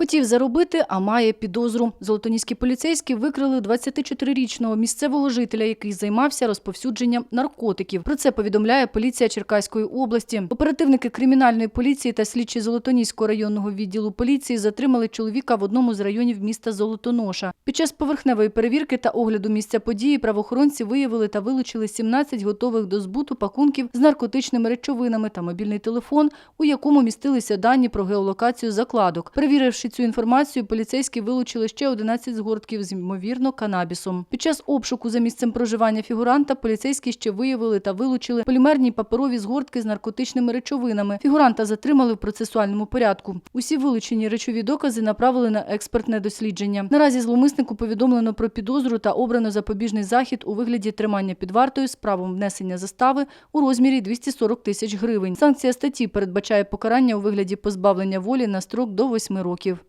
Хотів заробити, а має підозру. Золотоніські поліцейські викрили 24-річного місцевого жителя, який займався розповсюдженням наркотиків. Про це повідомляє поліція Черкаської області. Оперативники кримінальної поліції та слідчі Золотоніського районного відділу поліції затримали чоловіка в одному з районів міста Золотоноша. Під час поверхневої перевірки та огляду місця події правоохоронці виявили та вилучили 17 готових до збуту пакунків з наркотичними речовинами та мобільний телефон, у якому містилися дані про геолокацію закладок. Перевіривши цю інформацію, поліцейські вилучили ще 11 згортків з ймовірно канабісом. Під час обшуку за місцем проживання фігуранта поліцейські ще виявили та вилучили полімерні паперові згортки з наркотичними речовинами. Фігуранта затримали в процесуальному порядку. Усі вилучені речові докази направили на експертне дослідження. Наразі зловмиснику повідомлено про підозру та обрано запобіжний захід у вигляді тримання під вартою з правом внесення застави у розмірі 240 тисяч гривень. Санкція статті передбачає покарання у вигляді позбавлення волі на строк до 8 років.